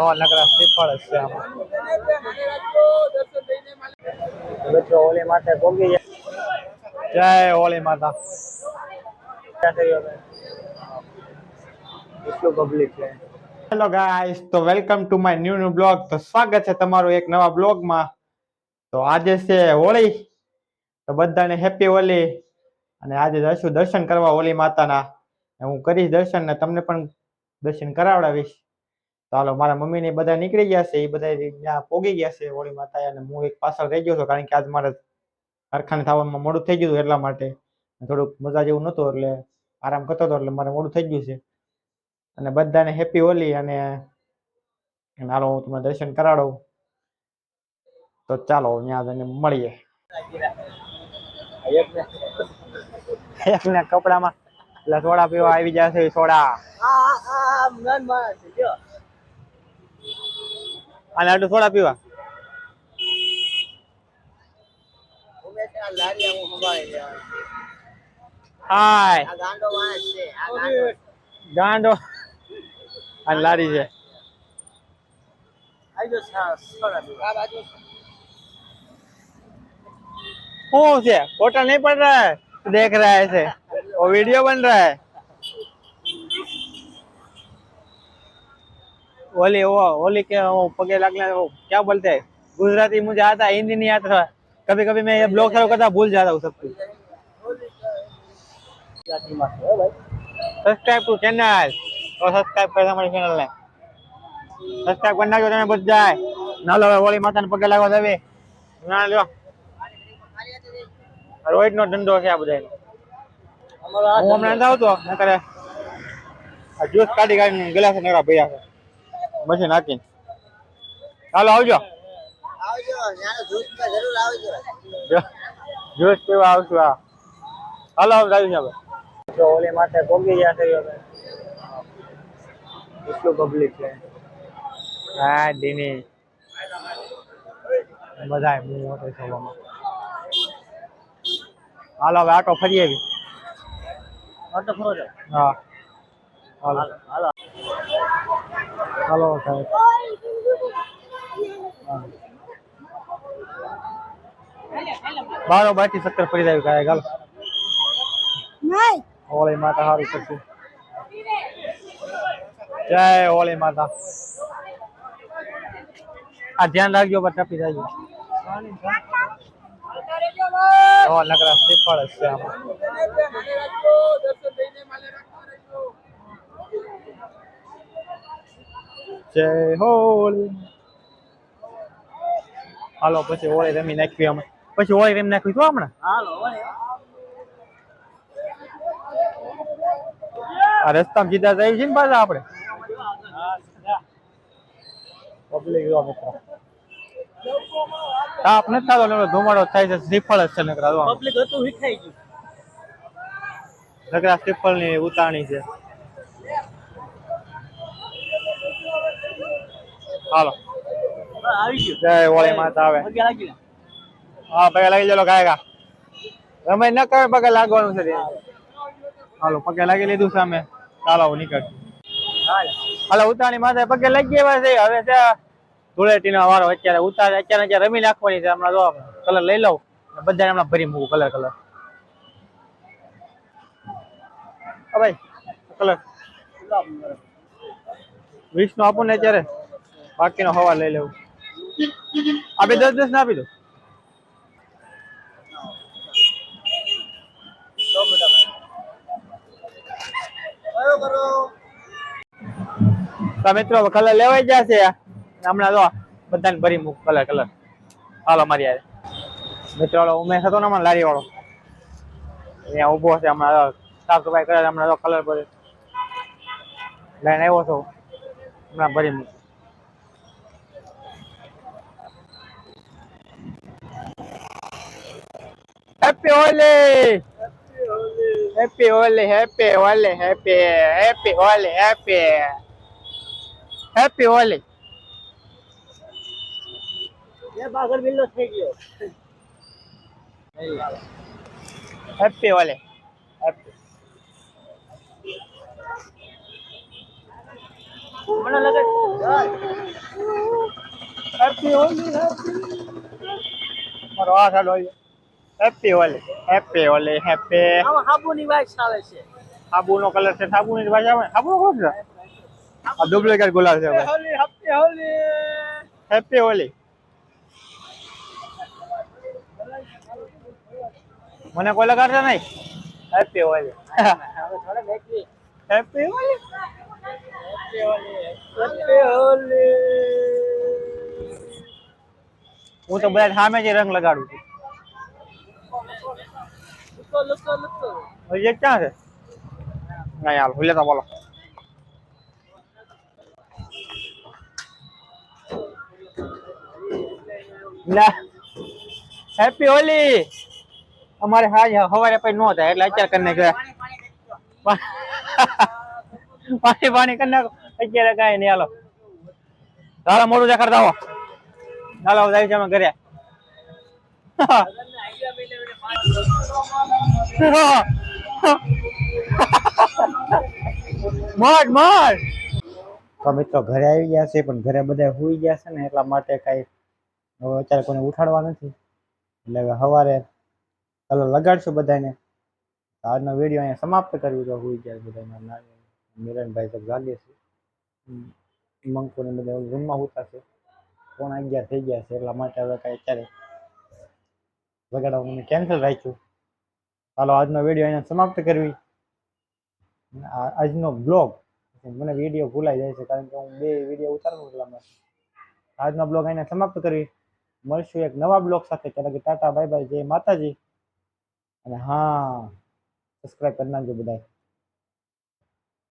નવા નકરા શ્રીફળ છે આમાં. મિત્રો હોળી માથે ભોગી જય હોળી માતા. ક્યાં થઈ હવે? એટલું પબ્લિક છે? હેલો ગાઈસ તો welcome to my new new blog તો સ્વાગત છે તમારું એક નવા બ્લોગમાં તો આજે છે હોળી. તો બધાને હેપી હોળી. અને આજે જઈશું દર્શન કરવા હોળી માતાના. હું કરીશ દર્શન ને તમને પણ દર્શન કરાવડાવીશ. હાલો, મારા મમ્મી ને બધા નીકળી ગયા છે, એ બધા ત્યાં પોગી ગયા છે હોળી માતા અને હું એક પાછળ રહી ગયો છું, કારણ કે આજ મારે કારખાને થવામાં મોડું થઈ ગયું હતું એટલા માટે. થોડુંક મજા જેવું નહોતું, એટલે આરામ કરતો હતો, એટલે મારે મોડું થઈ ગયું છે. અને બધાને હેપી હોલી અને હાલો, હું તમને દર્શન કરાડું. તો ચાલો, ત્યાં જઈને મળીએ. એકને કપડામાં, એટલે સોડા પીવા આવી જશે સોડા. અને આટલું સોડા પીવા હાય ગાંડો અને લારી છે શું છે फोटो नहीं पड़ रहा है देख रहा है ऐसे वो वीडियो बन रहा है होली वो होली के वो पगे लगने वो क्या बोलते हैं गुजराती मुझे आता है हिंदी नहीं आता कभी कभी मैं ये ब्लॉग चालू करता भूल जाता हूँ सब कुछ સબસ્ક્રાઇબ ટુ ચેનલ તો સબસ્ક્રાઇબ કરે અમારી ચેનલ ને સબસ્ક્રાઇબ કરી નાખજો તમે બધા નાલો હવે હોળી માતાને પગે લાગવા દેવી ના લ્યો રોહિત નો ધંધો છે આ બધા હું હમણાં નથી આવતો નકરે આ જ્યુસ કાઢી કાઢીને ગ્લાસ નકરા ભર્યા છે પછી નાખીને ચાલો આવજો જ્યુસ પીવા આવશું હા હાલો હવે આવી હવે જો ઓલી માથે પોગી ગયા છે હવે એટલું પબ્લિક છે હા દીની બધા હું મોટો સભામાં હાલો હવે આટો ફરી આવી આટો ફરો છો હા હાલો હાલો હાલો સાહેબ હા. બારો બાટી સત્તર ફરી જાય કાંઈ ગાલો હોળી માતા હારું કરશે જય હોળી માતા આ ધ્યાન રાખજો પર ટપી જાય ઓ નકરા શ્રીફળ જ છે આમાં જય હોળી. હાલો પછી હોળી રમી નાખવી અમે. પછી હોળી રમી નાખવી તો હમણાં? હાલો આ રસ્તામાં સીધા જાય છે ને પાછા આપણે. પબ્લિક જો મિત્રો. તાપ નથી થતો એટલે ધુમાડો થાય છે શ્રીફળ જ છે નકરા પબ્લિક હતું વિખાઈ ગયું. નકરા શ્રીફળની ઉતાણી છે. હાલો. આવી ગયું. જય હોળી માતા આવે. હા પગે લાગી ચલો ગાયગા રમે ન કરે પગે લાગવાનું છે. હાલો પગે લાગી લીધું સામે. ચાલો નીકળ. હાલો ઉતાણી માથે પગે લાગી ગયા છે. હવે છે ધૂળેટી નો વારો અત્યારે ઉતાર. અત્યારે અત્યારે રમી નાખવાની છે હમણાં જો કલર લઈ લઉં. બધા હમણાં ભરી મૂકું કલર કલર ભાઈ કલર નો આપું ને અત્યારે? બાકીનો હવા લઈ લેવું. આપી દસ દસ ના આપી દો. તો મિત્રો કલર લેવાઈ જશે હમણાં જો બધાને ભરી મૂક કલર કલર હાલો, મારી યાર મિત્રો વાળો ઉમેશ હતો ને હમણાં લારી વાળો અહીંયા ઊભો છે, હમણાં સાફ સફાઈ કરે હમણાં તો કલર ભરે. લઈને આવ્યો છો. હમણાં ભરી મૂક. Happy Holi happy Holi happy Holi happy happy Holi happy happy Holi એ પાછળ બિલ્લો થઈ ગયો. હેપી હોલી હેપી મને લગે હેપી હોલી મારો આ સાડો happy Holi happy Holi happy હાબુની વાત ચાલે છે. સાબુનો કલર છે સાબુની ભાષા આવે. હાબુ કોણ છે? આ ડુપ્લિકેટ ગુલાલ છે હોલી હેપી હોલી હેપી હોલી મને કોઈ લગાડશે નહીં? હેપી હોલી થોડે happy Holi happy Holi happy Holi હું તો બધા સામે જ રંગ લગાડું છું. લુકો લુકો લુકો હજી એક ક્યાં છે ના યાર ભૂલે તો બોલો લા હેપી હોલી અમારે હાજ સવારે પછી નો થાય એટલે અત્યારે કરીને ગયા પાણી પાણી કરી નાખો અત્યારે કાંઈ નહીં હાલો હાલો મોડું દેખાડ દાવો હાલો જાય છે અમે ઘરે મર મર તો મિત્રો ઘરે આવી ગયા છે પણ ઘરે બધા સુઈ ગયા છે ને એટલા માટે કઈ હવે અત્યારે કોઈને ઉઠાડવા નથી એટલે હવે સવારે કલર લગાડશું બધાને તો આજનો વિડીયો અહીંયા સમાપ્ત કરવી તો સુઈ ગયા બધા મિરનભાઈ તો જાગે છે મંકુ ને બધા રૂમમાં ઉતા છે ફોન અગિયાર થઈ ગયા છે એટલા માટે હવે કઈ અત્યારે લગાડવાનું કેન્સલ રાખ્યું. ચાલો આજનો વીડિયો અહીંયા સમાપ્ત કરવી. આજનો બ્લોગ મને વીડિયો ભૂલાઈ જાય છે કારણ કે હું બે વીડિયો ઉતારું એટલા આજનો બ્લોગ અહીંયા સમાપ્ત કરવી. મળશું એક નવા બ્લોગ સાથે. ત્યારે કે ટાટા બાય બાય જય માતાજી. અને હા સબસ્ક્રાઈબ કરી નાખજો બધાય.